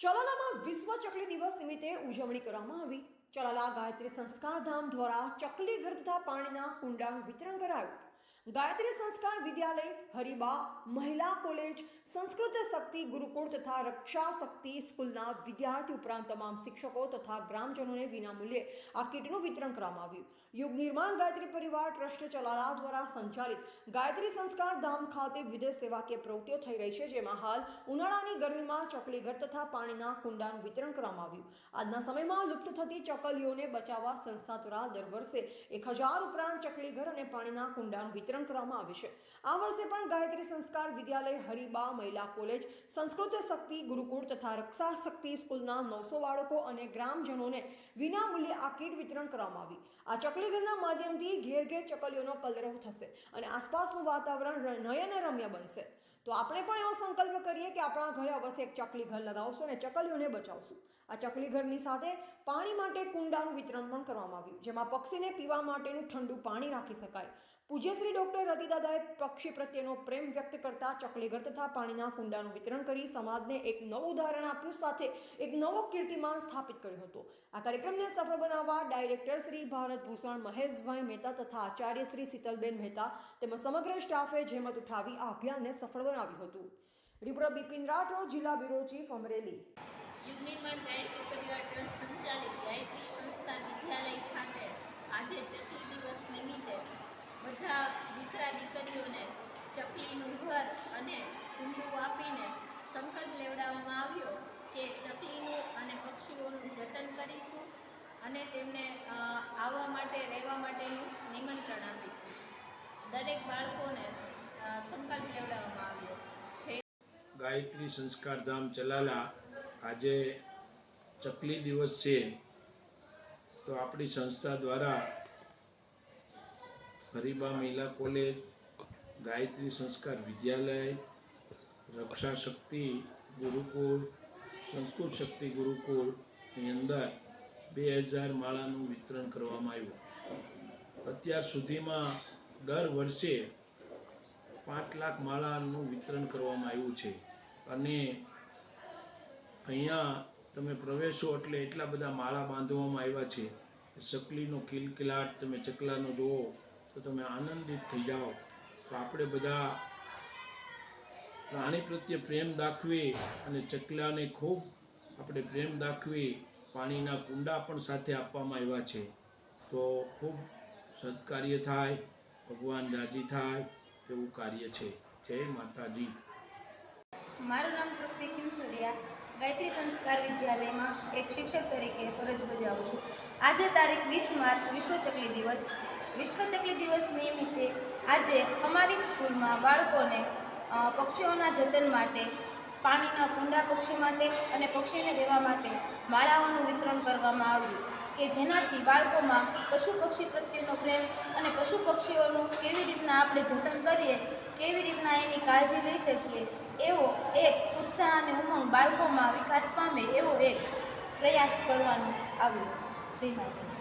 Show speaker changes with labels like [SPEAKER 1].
[SPEAKER 1] ચલાલામાં વિશ્વ ચકલી દિવસ નિમિત્તે ઉજવણી કરવામાં આવી. ચલાલા ગાયત્રી સંસ્કાર ધામ દ્વારા ચકલી તથા પાણીના કુંડાનું વિતરણ કરાયું. ગાયત્રી સંસ્કાર વિદ્યાલય, હરિબા મહિલા કોલેજ, સંસ્કૃત શક્તિ ગુરુકુળ તથા રક્ષા શક્તિ સ્કૂલના વિદ્યાર્થી ઉપરાંત તમામ શિક્ષકો તથા ગ્રામજનોને વિનામૂલ્યે આ કીટનું વિતરણ કરવામાં આવ્યું. યુગ નિર્માણ ગાયત્રી પરિવાર ટ્રસ્ટ ચલાલા દ્વારા સંચાલિત ગાયત્રી સંસ્કાર ધામ ખાતે વિદેશ સેવાકીય પ્રવૃત્તિઓ થઈ રહી છે, જેમાં હાલ ઉનાળાની ગરમીમાં ચકલી ઘર તથા પાણીના કુંડાનું વિતરણ કરવામાં આવ્યું. આજના સમયમાં લુપ્ત થતી ચકલીઓને બચાવવા સંસ્થા દ્વારા દર વર્ષે એક હજાર ઉપરાંત ચકલી ઘર અને પાણીના કુંડાનું વિતરણ કરવામાં આવે છે. આ વર્ષે પણ ગાયત્રી સંસ્કાર વિદ્યાલય હરિબા મહિલા કોલેજ, સંસ્કૃત શક્તિ ગુરુકુળ તથા રક્ષા શક્તિ સ્કૂલના નવસો બાળકો અને ગ્રામજનોને વિનામૂલ્યે આ કીટ વિતરણ કરવામાં આવી. આ ચકલી ઘરના માધ્યમથી ઘેર ઘેર ચકલીઓનો કલરવ થશે અને આસપાસનું વાતાવરણ નયન રમ્ય બનશે. તો આપણે પણ એવો સંકલ્પ કરીએ કે આપણા ઘરે અવશ્ય એક ચકલી ઘર લગાવશું અને ચકલીઓને બચાવશું. આ ચકલી ઘરની સાથે પાણી માટે કુંડાનું વિતરણ પણ કરવામાં આવ્યું, જેમાં પક્ષીને પીવા માટેનું ઠંડુ પાણી રાખી શકાય. પૂજ્યશ્રી ડોક્ટર રતિદાદાએ પક્ષી પ્રત્યેનો પ્રેમ વ્યક્ત કરતા ચકલીઘર તથા પાણીના કુંડાનું વિતરણ કરી સમાજને એક નવું ઉદાહરણ આપ્યું સાથે એક નવો કીર્તિમાન સ્થાપિત કર્યો હતો. આ કાર્યક્રમને સફળ બનાવવા ડાયરેક્ટર શ્રી ભારત ભૂષણ, મહેશભાઈ મહેતા તથા આચાર્ય શ્રી શીતલબેન મહેતા તેમજ સમગ્ર સ્ટાફે જેમત ઉઠાવી આ અભિયાનને સફળ બનાવ્યું હતું. રિપોર્ટર બિપિન રાઠોડ, જિલ્લા બ્યુરો ચીફ અમરેલી.
[SPEAKER 2] યુગ નિર્માણ ગાયત્રી પરિવાર ટ્રસ્ટ સંચાલિત ગાયત્રી સંસ્થા ખાતે આજે ચકલી દિવસ નિમિત્તે બધા દીકરા દીકરીઓને ચકલીનું ઘર અને કુંડું આપીને સંકલ્પ લેવડાવવામાં આવ્યો કે ચકલીનું અને પક્ષીઓનું જતન કરીશું અને તેમને આવવા માટે, રહેવા માટેનું નિમંત્રણ આપીશું. દરેક બાળકોને સંકલ્પ લેવડાવવામાં આવ્યો. છે
[SPEAKER 3] ગાયત્રી સંસ્કાર ધામ ચલાલા. આજે ચકલી દિવસ છે. તો આપણી સંસ્થા દ્વારા હરિબા મહિલા કોલેજ, ગાયત્રી સંસ્કાર વિદ્યાલય રક્ષા શક્તિ ગુરુકુળ, સંસ્કૃત શક્તિ ગુરુકુળની અંદર બે હજાર માળાનું વિતરણ કરવામાં આવ્યું. અત્યાર સુધીમાં દર વર્ષે પાંચ લાખ માળાનું વિતરણ કરવામાં આવ્યું છે. અને અહીંયા તમે પ્રવેશો એટલે એટલા બધા માળા બાંધવામાં આવ્યા છે. ચકલીનો કિલકિલાટ તમે ચકલાનો જુઓ તો તમે આનંદિત થઈ જાઓ. તો આપણે બધા પ્રાણી પ્રત્યે પ્રેમ દાખવી અને ચકલાને ખૂબ આપણે પ્રેમ દાખવી પાણીના કુંડા પણ સાથે આપવામાં આવ્યા છે. તો ખૂબ સત્કાર્ય થાય, ભગવાન રાજી થાય એવું કાર્ય છે. જય માતાજી.
[SPEAKER 4] મારું નામ તૃપ્તિ ખીમસુરિયા. ગાયત્રી સંસ્કાર વિદ્યાલયમાં એક શિક્ષક તરીકે ફરજ બજાવું છું. આજે તારીખ વીસ માર્ચ વિશ્વ ચકલી દિવસ. વિશ્વ ચકલી દિવસ નિમિત્તે આજે અમારી સ્કૂલમાં બાળકોને પક્ષીઓના જતન માટે પાણીના કુંડા પક્ષી માટે અને પક્ષીને રહેવા માટે માળાઓનું વિતરણ કરવામાં આવ્યું કે જેનાથી બાળકોમાં પશુ પક્ષી પ્રત્યેનો પ્રેમ અને પશુ પક્ષીઓનું કેવી રીતના આપણે જતન કરીએ, કેવી રીતના એની કાળજી લઈ શકીએ, એવો એક ઉત્સાહ અને ઉમંગ બાળકોમાં વિકાસ પામે એવો એક પ્રયાસ કરવાનો આવ્યો. જય માતા